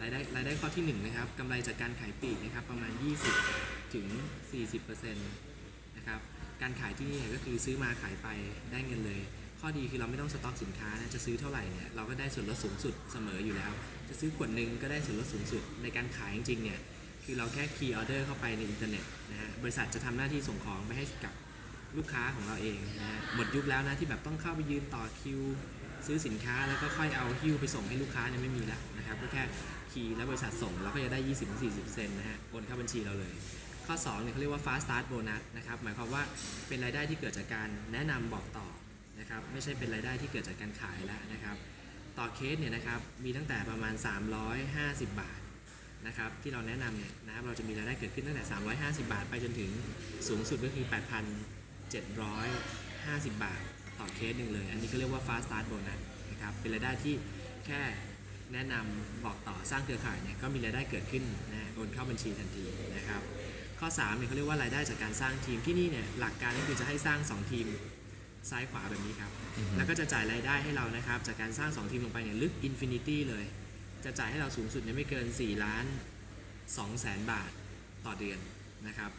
รายได้รายได้ข้อที่1นะครับกำไรจากการขายปลีกนะครับประมาณ 20ถึง40%นะครับการขายที่นี่ก็คือซื้อมาขายไปได้เงินเลย ข้อดีคือเราไม่ต้องสต็อกสินค้านะจะซื้อเท่าไหร่เนี่ยเราก็ได้ส่วนลดสูงสุดเสมออยู่แล้ว จะซื้อขวดหนึ่งก็ได้ส่วนลดสูงสุดในการขายจริงๆเนี่ยคือเราแค่คีย์ออเดอร์เข้าไปในอินเทอร์เน็ตนะฮะบริษัทจะทำหน้าที่ส่งของไปให้กับลูกค้าของเราเองนะฮะหมดยุคแล้วนะที่แบบต้องเข้าไปยืนต่อคิว ซื้อสินค้าแล้วก็ค่อยเอาหิ้วไปส่งให้ลูกค้าเนี่ยไม่มีแล้วนะครับก็แค่คีย์แล้วบริษัทส่งเราก็จะได้ 20-40%นะฮะโอนเข้าบัญชีเราเลย ข้อ2เนี่ยเขาเรียกว่า fast start bonus นะครับหมายความว่าเป็นรายได้ที่เกิดจากการแนะนำบอกต่อนะครับไม่ใช่เป็นรายได้ที่เกิดจากการขายแล้วนะครับต่อเคสเนี่ยนะครับมีตั้งแต่ประมาณ 350 บาทนะครับที่เราแนะนำเนี่ยนะครับเราจะมีรายได้เกิดขึ้นตั้งแต่ 350 บาท ไปจนถึงสูงสุดก็คือ 8,750 บาท ต่อเคสหนึ่งเลย อันนี้ก็เรียกว่า fast start bonus นะครับเป็นรายได้ที่แค่แนะนำบอกต่อสร้างเครือข่ายเนี่ยก็มีรายได้เกิดขึ้นนะโอนเข้าบัญชีทันทีนะครับข้อ3เนี่ยเขาเรียกว่ารายได้จากการสร้างทีมที่นี่เนี่ยหลักการก็คือจะให้สร้าง 2 ทีมซ้ายขวาแบบนี้ครับ แล้วก็จะจ่ายรายได้ให้เรานะครับ จากการสร้าง 2 ทีมลงไปเนี่ยลึกอินฟินิตี้เลย จะจ่ายให้เราสูงสุดเนี่ยไม่เกิน 4 ล้าน2แสนบาทต่อเดือนนะครับ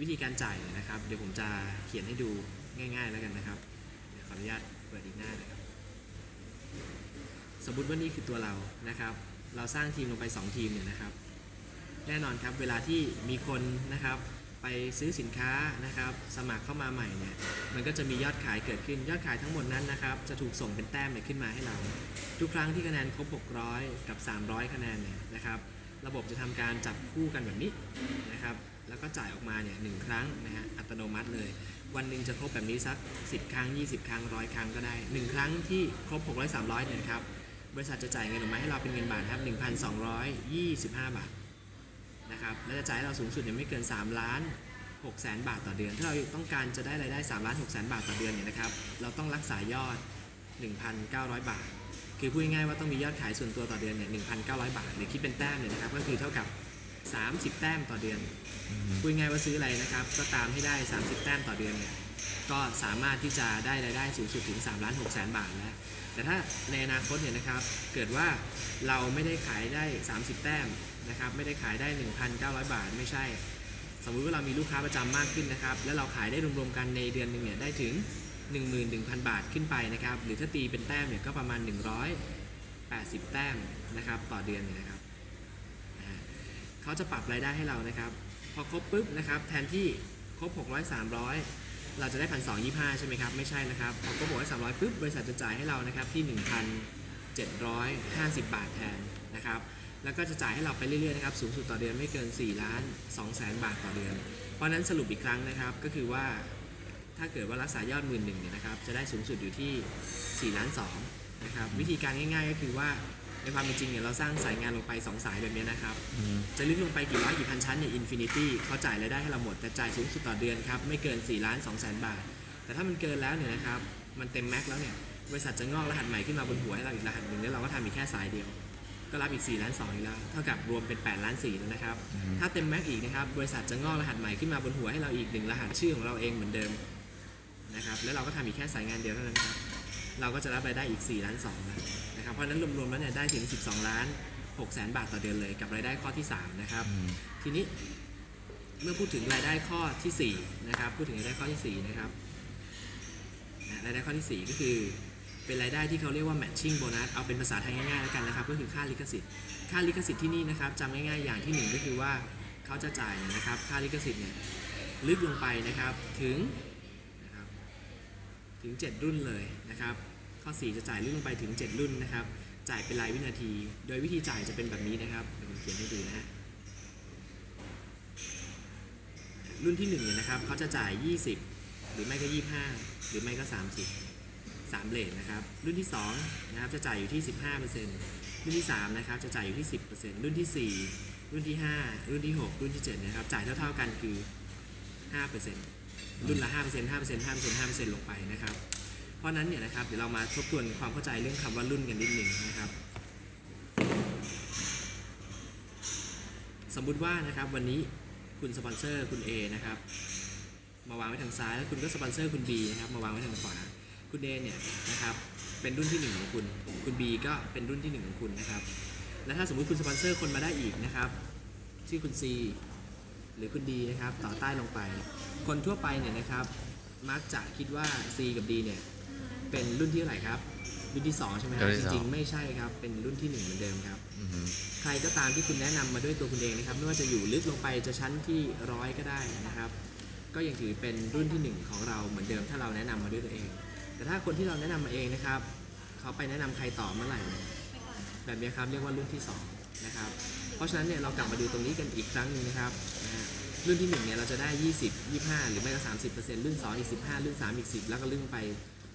วิธีการจ่ายเนี่ยนะครับ เดี๋ยวผมจะเขียนให้ดูง่าย ๆ แล้วกันนะครับเดี๋ยวข ออนุญาตเปิดอีกหน้านะครับ สมมติว่านี่คือตัวเรานะครับ เราสร้างทีมลงไป 2 ทีมเนี่ยนะครับ แน่นอนครับเวลาที่มีคนนะครับไปซื้อสินค้านะครับ สมัครเข้ามาใหม่เนี่ยมันก็จะมียอดขายเกิดขึ้นยอดขายทั้งหมดนั้นนะครับ จะถูกส่งเป็นแต้มเนี่ยขึ้นมาให้เรา ทุกครั้งที่คะแนนครบ 600 กับ 300 คะแนนเนี่ยนะครับ ระบบจะทำการจับคู่กันแบบนี้นะครับ แล้วก็จ่ายออกมาเนี่ยหนึ่งครั้งนะฮะอัตโนมัติเลย วันหนึ่งจะครบแบบนี้สัก 10 ครั้ง 20 ครั้งร้อยครั้งก็ได้ 1 ครั้งที่ครบ 600 300เนี่ยครับบริษัทจะจ่ายเงินออกมาให้เราเป็นเงินบาทครับ1,225 บาทนะครับและจะจ่ายให้เราสูงสุดเนี่ยไม่เกิน3ล้าน6แสนบาทต่อเดือน ถ้าเราต้องการจะได้รายได้3ล้าน6แสนบาทต่อเดือนเนี่ยนะครับเราต้องรักษายอด 1,900 บาท คือพูดง่ายๆว่าต้องมียอดขายส่วนตัวต่อเดือนเนี่ย1,900 บาทหรือคิดเป็นแต้มเนี่ยนะครับก็คือเท่ากับ 30 แต้มต่อเดือนพูดง่ายๆว่าซื้ออะไรนะครับ ก็ตามให้ได้ 30 แต้มต่อเดือนเนี่ยก็สามารถที่จะได้รายได้สูงสุดถึง3ล้าน6แสนบาทแล้วแต่ถ้าในอนาคตเนี่ยนะครับเกิดว่าเราไม่ได้ขายได้ 30 แต้มนะครับไม่ได้ขายได้ 1,900 บาทไม่ใช่ สมมุติว่าเรามีลูกค้าประจำมากขึ้นนะครับแล้วเราขายได้รวมๆกันในเดือนหนึ่งเนี่ยได้ถึง 11,000 บาทขึ้นไปนะครับหรือถ้าตีเป็นแต้มเนี่ยก็ประมาณ 180 แต้มนะครับต่อเดือนเนี่ยนะครับ เขาจะปรับรายได้ให้เรานะครับ พอครบปุ๊บนะครับ แทนที่ครบ 600 300 เราจะได้1,225ใช่ไหมครับ ไม่ใช่นะครับ พอครบ600 300ปุ๊บบริษัทจะจ่ายให้เรานะครับที่1,750บาทแทนนะครับแล้วก็จะจ่ายให้เราไปเรื่อยๆนะครับสูงสุดต่อเดือนไม่เกิน 4 ล้าน2แสนบาทต่อเดือน เพราะฉะนั้นสรุปอีกครั้งนะครับก็คือว่าถ้าเกิดว่ารักษายอดหมื่นหนึ่งเนี่ยนะครับจะได้สูงสุดอยู่ที่4ล้าน2นะครับวิธีการง่ายๆก็คือว่า ในความเป็นจริงเนี่ยเราสร้างสายงานลงไป 2 สายแบบนี้นะครับ จะลึกลงไปกี่ร้อยกี่พันชั้นเนี่ยอินฟินิตี้เขาจ่ายรายได้ให้เราหมด แต่จ่ายสูงสุดต่อเดือนครับ ไม่เกิน4ล้าน2แสนบาท แต่ถ้ามันเกินแล้วเนี่ยนะครับ มันเต็มแม็กซ์แล้วเนี่ยบริษัทจะงอกรหัสใหม่ขึ้นมาบนหัวให้เราอีกรหัสหนึ่งแล้วเราก็ทำอีกแค่สายเดียว ก็รับอีก4ล้าน2อีกแล้วเท่ากับรวมเป็น8ล้าน4แล้วนะครับถ้าเต็มแม็กซ์อีกนะครับบริษัทจะงอกรหัสใหม่ขึ้นมาบนหัวให้เราอีกหนึ่งรหัสชื่อของเราเองเหมือนเดิมนะครับแล้วเราก็ทำอีกแค่สายงานเดียวเท่านั้นครับ เราก็จะรับรายได้อีก4ล้าน2แล้วนะครับเพราะฉะนั้นรวมๆแล้วเนี่ยได้ถึง 12 ล้าน6แสนบาทต่อเดือนเลยกับรายได้ข้อที่ 3 นะครับ ทีนี้เมื่อพูดถึงรายได้ข้อทีสี่4นะครับพูดถึงรายได้ข้อที่4นะครับนะรายได้ข้อที่ 4 ก็คือเป็นรายได้ที่เขาเรียกว่า matching bonus เอาเป็นภาษาไทยง่ายๆแล้วกันนะครับ ก็คือค่าลิขสิทธิ์ ค่าลิขสิทธิ์ที่นี่นะครับจำง่ายๆอย่างที่หนึ่งก็คือว่าเขาจะจ่ายนะครับค่าลิขสิทธิ์เนี่ยลึกลงไปนะครับถึงนะครับ ถึง 7 รุ่นเลยนะครับ ข้อ 4 จะจ่ายลึกลงไปถึง 7 รุ่นนะครับ จ่ายเป็นรายวินาที โดยวิธีจ่ายจะเป็นแบบนี้นะครับเดี๋ยวผมเขียนให้ดูนะฮะรุ่นที่1เนี่ยนะครับเขาจะจ่าย 20 หรือไม่ก็ 25 หรือไม่ก็ 30 3เลทนะครับ รุ่นที่2นะครับจะจ่ายอยู่ที่ 15%รุ่นที่3นะครับจะจ่ายอยู่ที่ 10%รุ่นที่ 4 รุ่นที่ 5 รุ่นที่ 6 รุ่นที่7นะครับจ่ายเท่าๆกันคือ5% รุ่นละ5% 5% 5% 5%ลงไปนะครับ เพราะนั้นเนี่ยนะครับเดี๋ยวเรามาทบทวนความเข้าใจเรื่องคำว่ารุ่นกันนิดหนึ่งนะครับ สมมุติว่านะครับวันนี้คุณสปอนเซอร์คุณ A นะครับมาวางไว้ทางซ้ายแล้วคุณก็สปอนเซอร์คุณ B นะครับมาวางไว้ทางขวา คุณ A เนี่ยนะครับเป็นรุ่นที่หนึ่งของคุณ คุณ B ก็เป็นรุ่นที่หนึ่งของคุณนะครับ และถ้าสมมุติคุณสปอนเซอร์คนมาได้อีกนะครับ ชื่อคุณ C หรือคุณ D นะครับต่อใต้ลงไป คนทั่วไปเนี่ยนะครับ มักจะคิดว่า C กับ D เนี่ยเป็นรุ่นที่เท่าไหร่ครับ รุ่นที่ 2 ใช่ไหมครับรุ่นที่จสอง ริงๆไม่ใช่ครับ เป็นรุ่นที่ 1 เหมือนเดิมครับ อือฮึใครก็ตามที่คุณแนะนำมาด้วยตัวคุณเองนะครับ ไม่ว่าจะอยู่ลึกลงไปจะชั้นที่ร้อยก็ได้นะครับ ก็ยังถือเป็นรุ่นที่หนึ่งของเราเหมือนเดิมถ้าเราแนะนำมาด้วยตัวเอง แต่ถ้าคนที่เราแนะนำมาเองนะครับ เขาไปแนะนำใครต่อเมื่อไหร่เนี่ยแบบนี้ครับเรียกว่ารุ่นที่สองนะครับ เพราะฉะนั้นเนี่ยเรากลับมาดูตรงนี้กันอีกครั้งหนึงนะครับนะรุ่นที่หนึ่งเนี่ยเราจะได้ 20 25 หรือไม่ก็30 รุ่น 2 อีก 15 รุ่น 3 อีก 10 แล้วก็ลื่นไป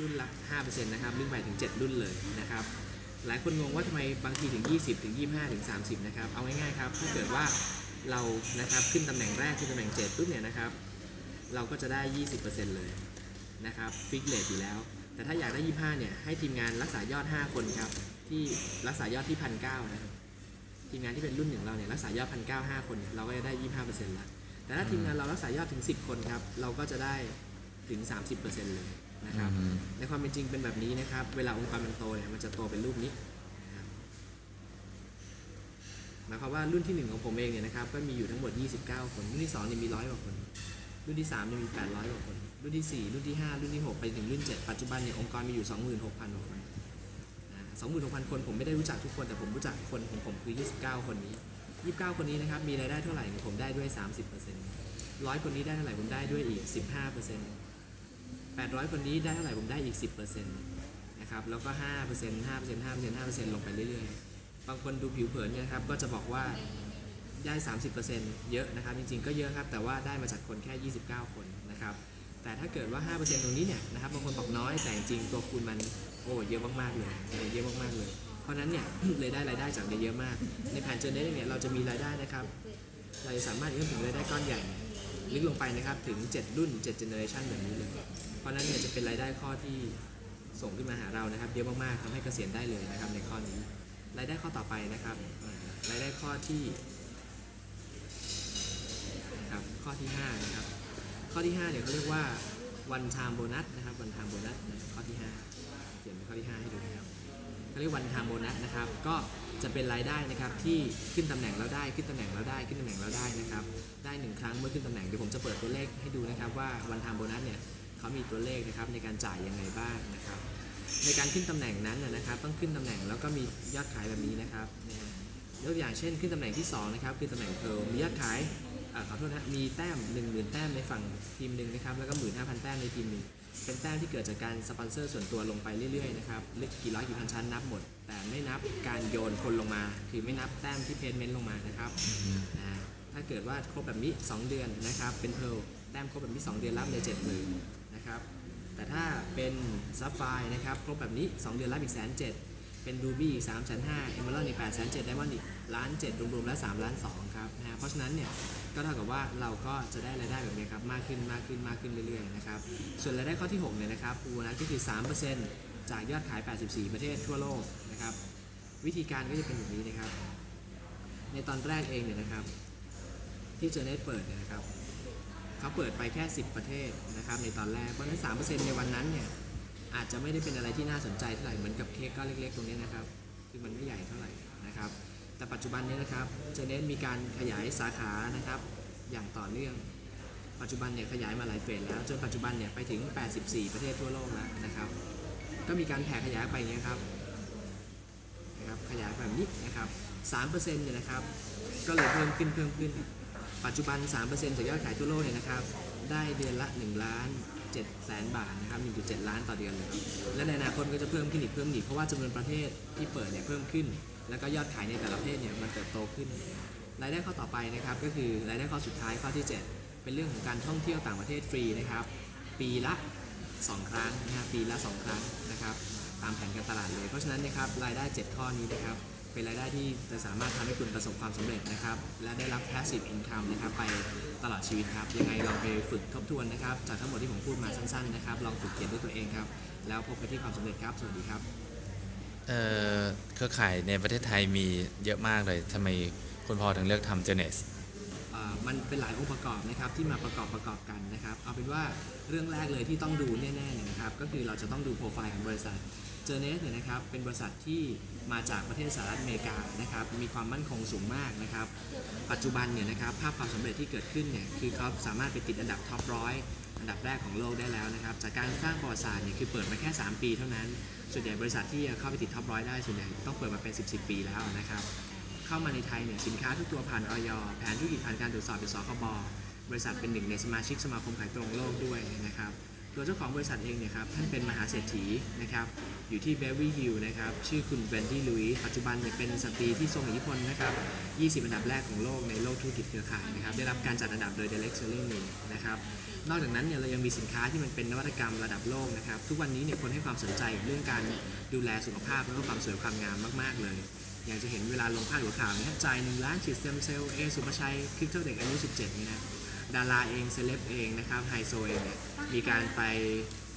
รุ่นละ5%นะครับลื่นไปถึง 7 รุ่นเลยนะครับหลายคนงงว่าทำไมบางทีถึง 20 ถึง 25 ถึง 30 นะครับ เอาง่ายๆครับถ้าเกิดว่าเรานะครับขึ้นตำแหน่งแรกขึ้นตำแหน่ง7ปุ๊บเนี่ยนะครับเราก็จะได้ 20%เลยนะครับฟิกเลทอยู่แล้ว แต่ถ้าอยากได้ 25 เนี่ยให้ทีมงานรักษายอด 5 คนครับที่รักษายอดที่ 1,900นะครับ ทีมงานที่เป็นรุ่นหนึ่งเราเนี่ยรักษายอด1,900 5คนเราก็จะได้25%ละแต่ถ้าทีมงานเรารักษายอดถึง10คนครับเราก็จะได้ถึง30%เลยนะครับอืม ในความเป็นจริงเป็นแบบนี้นะครับเวลาองค์กรมันโตเนี่ยมันจะโตเป็นรูปนี้นะครับหมายความว่ารุ่นที่1ของผมเองเนี่ยนะครับก็มีอยู่ทั้งหมด 29 คนรุ่นที่2เนี่ยมีร้อยกว่าคน รุ่นที่3เนี่ยมี 800กว่าคน รุ่นที่4รุ่นที่5รุ่นที่6ไปถึงรุ่น7ปัจจุบันเนี่ยองค์กรมีอยู่ 26,000กว่าคนนะ 26,000 คนผมไม่ได้รู้จักทุกคนแต่ผมรู้จักคนของผมคือ 29 คนนี้ 29 คนนี้นะครับมีรายได้เท่าไหร่ผมได้ด้วย 30%ร้อยคนนี้ได้เท่าไหร่ผมได้ด้วยอีก 15% 800 คนนี้ได้เท่าไหร่ผมได้อีก 10%นะครับแล้วก็ 5% 5% 5% 5%ลงไปเรื่อยๆ บางคนดูผิวเผินนะครับก็จะบอกว่าได้ 30%เยอะนะครับ จริงๆ ก็เยอะครับ แต่ว่าได้มาจากคนแค่ 29 คนนะครับ แต่ถ้าเกิดว่า 5%ตรงนี้เนี่ยนะครับบางคนบอกน้อยแต่จริงตัวคูณมัน โอ้เยอะมากๆเลยเยอะมากๆเลย เพราะนั้นเนี่ยเลยได้รายได้จากเยอะมาก ในแผนเจอเนตเนี่ยเราจะมีรายได้นะครับ เราจะสามารถเอื้อมถึงรายได้ก้อนใหญ่ลึกลงไปนะครับถึง 7 รุ่น7 generation แบบนี้เลย เพราะนั้นเนี่ยจะเป็นรายได้ข้อที่ส่งขึ้นมาหาเรานะครับเยอะมากๆทำให้เกษียณได้เลยนะครับในข้อนี้ รายได้ข้อต่อไปนะครับ รายได้ข้อที่ครับข้อที่5นะครับข้อที่5เนี่ยเขาเรียกว่า one time bonus นะครับ one time bonus ข้อที่ 5 ข้อที่ 5 ให้ดูนะครับเขาเรียก one time bonus นะครับ ก็จะเป็นรายได้นะครับที่ขึ้นตำแหน่งแล้วได้ขึ้นตำแหน่งแล้วได้ขึ้นตำแหน่งแล้วได้นะครับ ได้หนึ่งครั้งเมื่อขึ้นตำแหน่งเดี๋ยวผมจะเปิดตัวเลขให้ดูนะครับ ว่า one time bonus เนี่ยเขามีตัวเลขนะครับในการจ่ายยังไงบ้างนะครับ ในการขึ้นตำแหน่งนั้นนะครับ ต้องขึ้นตำแหน่งแล้วก็มียอดขายแบบนี้นะครับยกตัวอย่างเช่น ขึ้นตำแหน่งที่สองนะครับคือตำแหน่งเพลมียอดขาย ขอโทษนะมีแต้ม 1 0,000 แต้มในฝั่งทีมหนึ่งนะครับ แล้วก็ 15,000 แต้มในทีมหนึ่งเป็นแต้มที่เกิดจากการสปอนเซอร์ส่วนตัวลงไปเรื่อยๆนะครับลึกกี่ร้อยกี่พันชั้นนับหมด แต่ไม่นับการโยนคนลงมา คือไม่นับแต้มที่เพนเมนต์ลงมานะครับนะถ้าเกิดว่าครบแบบนี้ 2 เดือนนะครับ เป็นเพลแต้มครบแบบนี้ 2 เดือนรับเลย7 0,000นะครับแต่ถ้าเป็นซับไฟนะครับครบแบบนี้ 2 เดือนรับอีกแสนเจ็ด เป็นรูบี้สามแสนห้าเอมเบอร์อีกแปดแสนเจ็ดไดมอนด์อีกล้านเจ็ดรวมๆแล้วสามล้านสองครับนะฮะเพราะฉะนั้นเนี่ยก็เท่ากับว่าเราก็จะได้รายได้แบบนี้ครับมากขึ้นมากขึ้นมากขึ้นเรื่อยๆนะครับส่วนรายได้ข้อที่6เนี่ยนะครับปูนะก็คือ 3%จากยอดขาย 84 ประเทศทั่วโลกนะครับวิธีการก็จะเป็นแบบนี้นะครับ ในตอนแรกเองเนี่ยนะครับ ที่เจเน็ตเปิดเนี่ยนะครับเขาเปิดไปแค่ 10 ประเทศนะครับในตอนแรกเพราะฉะนั้น 3%ในวันนั้นเนี่ย อาจจะไม่ได้เป็นอะไรที่น่าสนใจเท่าไหร่เหมือนกับเค้กก้อนเล็กๆตรงนี้นะครับคือมันไม่ใหญ่เท่าไหร่นะครับ แต่ปัจจุบันนี้นะครับเจเน็ตมีการขยายสาขานะครับ อย่างต่อเนื่อง ปัจจุบันเนี่ยขยายมาหลายเฟสแล้ว จนปัจจุบันเนี่ยไปถึง 84 ประเทศทั่วโลกแล้วนะครับ ก็มีการแผ่ขยายไปอย่างเงี้ยครับนะครับขยายแบบนี้นะครับ3%เนี่ยนะครับ ก็เลยเพิ่มขึ้นเพิ่มขึ้น ปัจจุบัน 3%จากยอดขายทั่วโลกเนี่ยนะครับ ได้เดือนละ1ล้าน7แสนบาทนะครับ1.7 ล้านต่อเดือนเลยครับและในอนาคตก็จะเพิ่มขึ้นอีกเพิ่มอีกเพราะว่าจำนวนประเทศที่เปิดเนี่ยเพิ่มขึ้น แล้วก็ยอดขายในแต่ละประเทศเนี่ยมันเติบโตขึ้นรายได้ข้อต่อไปนะครับก็คือรายได้ข้อสุดท้ายข้อที่ 7 เป็นเรื่องของการท่องเที่ยวต่างประเทศฟรีนะครับ ปีละ 2 ครั้งนะครับปีละ 2 ครั้งนะครับ ตามแผนการตลาดเลย เพราะฉะนั้นนะครับรายได้ 7 ข้อนี้นะครับ เป็นรายได้ที่จะสามารถทำให้คุณประสบความสำเร็จนะครับ และได้รับ passive income นะครับไปตลอดชีวิตครับ ยังไงลองไปฝึกทบทวนนะครับ จากทั้งหมดที่ผมพูดมาสั้นๆนะครับ ลองฝึกเขียนด้วยตัวเองครับ แล้วพบกันที่ความสำเร็จครับ สวัสดีครับ เอ่อเครือข่ายในประเทศไทยมีเยอะมากเลยทำไมคุณพอถึงเลือกทำเจเนส อ่ามันเป็นหลายองค์ประกอบนะครับที่มาประกอบประกอบกันนะครับ เอาเป็นว่าเรื่องแรกเลยที่ต้องดูแน่ๆเนี่ยนะครับก็คือเราจะต้องดูโปรไฟล์ของบริษัท เจอเนสเนี่ยนะครับเป็นบริษัทที่มาจากประเทศสหรัฐอเมริกานะครับมีความมั่นคงสูงมากนะครับ ปัจจุบันเนี่ยนะครับภาพความสำเร็จที่เกิดขึ้นเนี่ยคือเขาสามารถไปติดอันดับท็อปร้อยอันดับแรกของโลกได้แล้วนะครับ จากการสร้างประวัติศาสตร์เนี่ยคือเปิดมาแค่ 3 ปีเท่านั้น ส่วนใหญ่บริษัทที่เข้าไปติดท็อปร้อยได้ส่วนใหญ่ต้องเปิดมาเป็น 10 10 ปีแล้วนะครับเข้ามาในไทยเนี่ยสินค้าทุกตัวผ่านออยแผนธุรกิจผ่านการตรวจสอบจากสคบบริษัทเป็นหนึ่งในสมาชิกสมาคมขายตรงโลกด้วยนะครับ ตัวเจ้าของบริษัทเองเนี่ยครับท่านเป็นมหาเศรษฐีนะครับอยู่ที่เบลวี่ฮิลนะครับชื่อคุณเวนดี้ลุยปัจจุบันเนี่ยเป็นสตรีที่ทรงอิทธิพลนะครับ 20 อันดับแรกของโลกในโลกธุรกิจเครือข่ายนะครับได้รับการจัดอันดับโดย Direct Selling นะครับนอกจากนั้นเนี่ยเรายังมีสินค้าที่มันเป็นนวัตกรรมระดับโลกนะครับทุกวันนี้เนี่ยคนให้ความสนใจเรื่องการดูแลสุขภาพแล้วก็ความสวยความงามมาก ๆ เลยอย่างจะเห็นเวลาลงพาดหัวข่าวนะครับจ่ายหนึ่งล้านฉีดสเต็มเซลล์เอสุภาชัยคลิปเท่าเด็กอายุ 17 นี่นะ ดาราเองเซเลบเองนะครับไฮโซเองเนี่ยมีการไป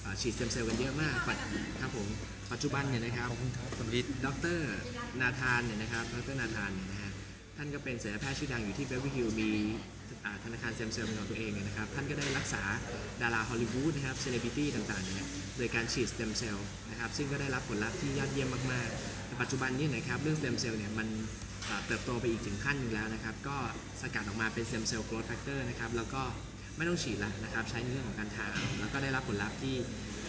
เอ่อฉีดสเต็มเซลล์กันเยอะมากปัจครับผมปัจจุบันเนี่ยนะครับขอบคุณครับคุณวิทย์ดรนาธานเนี่ยนะครับดรนาธานเนี่ยนะฮะท่านก็เป็นศัลยแพทย์ชื่อดังอยู่ที่เบลวิฮิลมีอ่าธนาคารเซมเซลเป็นของตัวเองเนี่ยนะครับ ท่านก็ได้รักษาดาราฮอลลีวูดนะครับเซเลบริตี้ต่างๆเนี่ยโดยการฉีดสเต็มเซลล์นะครับซึ่งก็ได้รับผลลัพธ์ที่ยอดเยี่ยมมากๆแต่ปัจจุบันนี้นะครับเรื่องสเต็มเซลล์เนี่ยมันอ่า เติบโตไปอีกถึงขั้นหนึงแล้วนะครับ ก็สกัดออกมาเป็นเต็มเซลล์โกรทแฟกเตอร์นะครับ แล้วก็ไม่ต้องฉีดละนะครับ ใช้ในเรื่องของการทาแล้วก็ได้รับผลลัพธ์ที่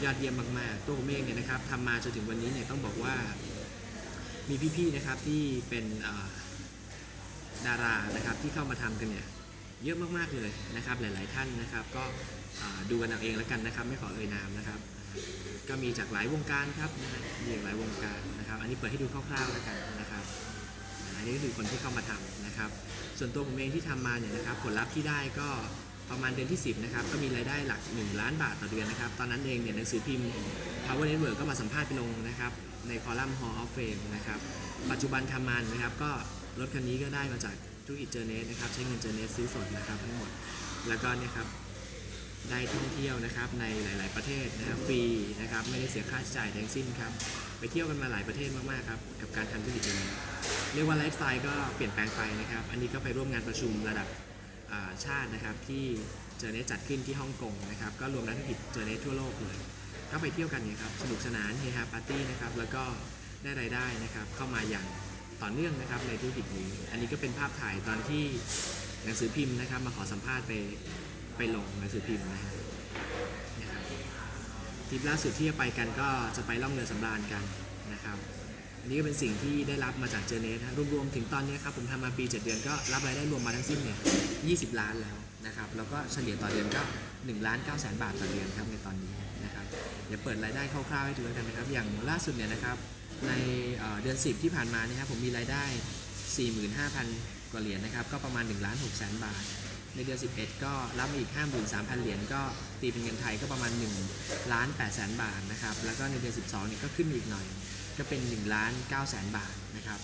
ยอดเยี่ยมมากๆ ตัวผมเองเนี่ยนะครับทำมาจนถึงวันนี้เนี่ยต้องบอกว่า มีพี่ๆนะครับที่เป็นดารานะครับที่เข้ามาทำกันเนี่ยเยอะมากๆเลยนะครับ หลาย ๆท่านนะครับ ก็ดูกันเอาเองแล้วกันนะครับ ไม่ขอเอ่ยนามนะครับ ก็มีจากหลาย วงการครับนะฮะมีหลายวงการนะครับ อันนี้เปิดให้ดูคร่าวๆแล้วกันนะครับ นนี้ก็คือคนที่เข้ามาทำนะครับ ส่วนตัวผมเองที่ทำมาเนี่ยนะครับ ผลลัพธ์ที่ได้ก็ประมาณเดือนที่ 10นะครับก็มีรายได้หลัก 1 ล้านบาทต่อเดือนนะครับ ตอนนั้นเองเนี่ยหนังสือพิมพ์ Power Network ก็มาสัมภาษณ์ไปลงนะครับ ในคอลัมน์ Hall of Fame นะครับ ปัจจุบันทำมันนะครับ ก็รถคันนี้ก็ได้มาจากธุรกิจเจเนสนะครับ ใช้เงินเจเนสซื้อสดนะครับทั้งหมด แล้วก็เนี่ยครับได้ท่องเที่ยวนะครับในหลาย ๆ ประเทศนะครับฟรีนะครับไม่ได้เสียค่าใช้จ่ายทั้งสิ้นครับไปเที่ยวกันมาหลายประเทศมาก ๆ ครับกับการทำธุรกิจนี้ เรียกว่าไลฟ์สไตล์ก็เปลี่ยนแปลงไปนะครับ อันนี้ก็ไปร่วมงานประชุมระดับชาตินะครับที่เจอเนสจัดขึ้นที่ฮ่องกงนะครับ ก็รวมนักธุรกิจเจอเนสทั่วโลกเลย ก็ไปเที่ยวกันเนี่ยครับสนุกสนานเฮฮาปาร์ตี้นะครับแล้วก็ได้รายได้นะครับเข้ามาอย่างต่อเนื่องนะครับในธุรกิจนี้ อันนี้ก็เป็นภาพถ่ายตอนที่หนังสือพิมพ์นะครับ มาขอสัมภาษณ์ไปไปลงหนังสือพิมพ์นะครับทริปล่าสุดที่จะไปกันก็จะไปล่องเรือสำราญกัน อันนี้ก็เป็นสิ่งที่ได้รับมาจากเจเนสนะรวมๆถึงตอนนี้ครับผมทำมาปี 7 เดือนก็รับรายได้รวมมาทั้งสิ้นเนี่ย20 ล้านแล้วนะครับแล้วก็เฉลี่ยต่อเดือนก็1ล้าน9แสนบาทต่อเดือนครับในตอนนี้นะครับเดี๋ยวเปิดรายได้คร่าวๆให้ดูกันนะครับ อย่างล่าสุดเนี่ยนะครับในเดือน 10 ที่ผ่านมานี่ครับผมมีรายได้ 45,000 กว่าเหรียญนะครับก็ประมาณ1ล้าน6แสนบาท ในเดือน 11 ก็รับมาอีก 53,000 เหรียญก็ตีเป็นเงินไทยก็ประมาณ1ล้าน8แสนบาทนะครับแล้วก็ในเดือน 12เนี่ยก็ขึ้นอีกหน่อย ก็เป็น1ล้าน9แสนบาทนะครับ